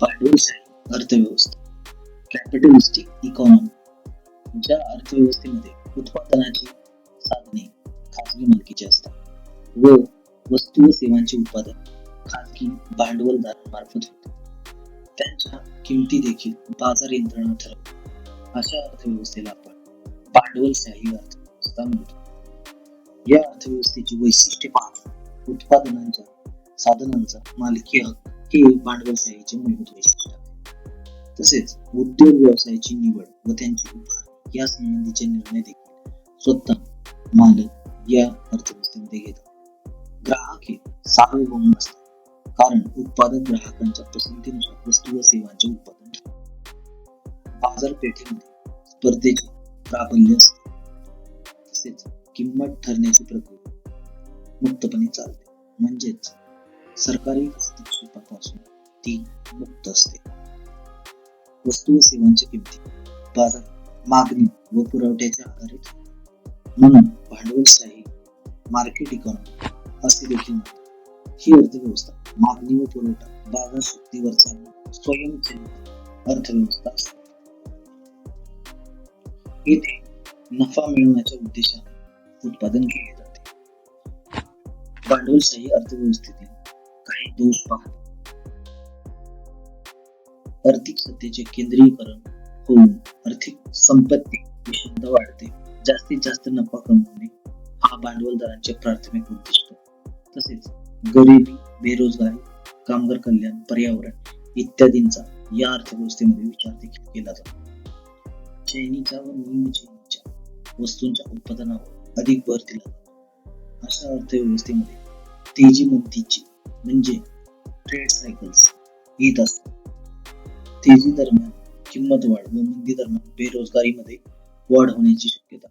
भांडवलशाही अर्थव्यवस्था कॅपिटलिस्टिक इकॉनॉमी ज्या अर्थव्यवस्थेमध्ये उत्पादनाची साधने खाजगी मालकीची असतात व वस्तू व सेवांचे उत्पादन खाजगी भांडवलदारांमार्फत होते. त्यांच्या किमती देखील बाजार यंत्रणा ठरवते अशा अर्थव्यवस्थेला आपण भांडवलशाही अर्थव्यवस्था म्हणतो. या अर्थव्यवस्थेची वैशिष्ट्ये पाहता उत्पादनांच्या साधनांचा मालकी हक्क हे भांडवलशाहीचे मूलभूत वैशिष्ट्य आहे तसेच उद्योग व्यवसायाची निवड व त्यांची उभारणी या संबंधीचे निर्णय देखील स्वतः मालक या अर्थव्यवस्थेमध्ये घेतात. ग्राहक हे सार्वभौम असतात कारण उत्पादक ग्राहकांच्या पसंतीनुसार वस्तू व सेवांचे उत्पादन ठरते बाजारपेठेमध्ये स्पर्धेचे प्राबल्य असते. तसेच किंमत ठरण्याची प्रक्रिया मुक्तपणे चालते. म्हणजेच सरकारी हस्तक्षेपापासून ती मुक्त असते. वस्तू व सेवांच्या किमती बाजार मागणी व पुरवठ्याच्या आधारे म्हणून भांडवलशाही मार्केट इकॉनॉमी असे देखील म्हणतात. ही अर्थव्यवस्था मागणी व पुरवठा बाजार शक्तीवर चालणारी स्वयंचलित अर्थव्यवस्था असते. येथे नफा मिळवण्याच्या उद्देशाने उत्पादन केले जाते. भांडवलशाही अर्थव्यवस्थेतील दोष पाहतो. आर्थिक सत्तेचे केंद्रीयकरण होऊन आर्थिक संपत्ती विषमता वाढते. जास्तीत जास्त नफा कमवणे हा भांडवलदारांचे प्राथमिक उद्दिष्ट. तसेच गरिबी बेरोजगारी कामगार कल्याण पर्यावरण इत्यादींचा या अर्थव्यवस्थेमध्ये विचार देखील केला जातो. चैनीच्या व निमचैनीच्या वस्तूंच्या उत्पादनावर अधिक भर दिला जातो. अशा अर्थव्यवस्थेमध्ये तेजीमंतीची म्हणजे ट्रेड सायकल्स येत असतात. तेजी दरम्यान किंमत वाढ व मंदी दरम्यान बेरोजगारीमध्ये वाढ होण्याची शक्यता.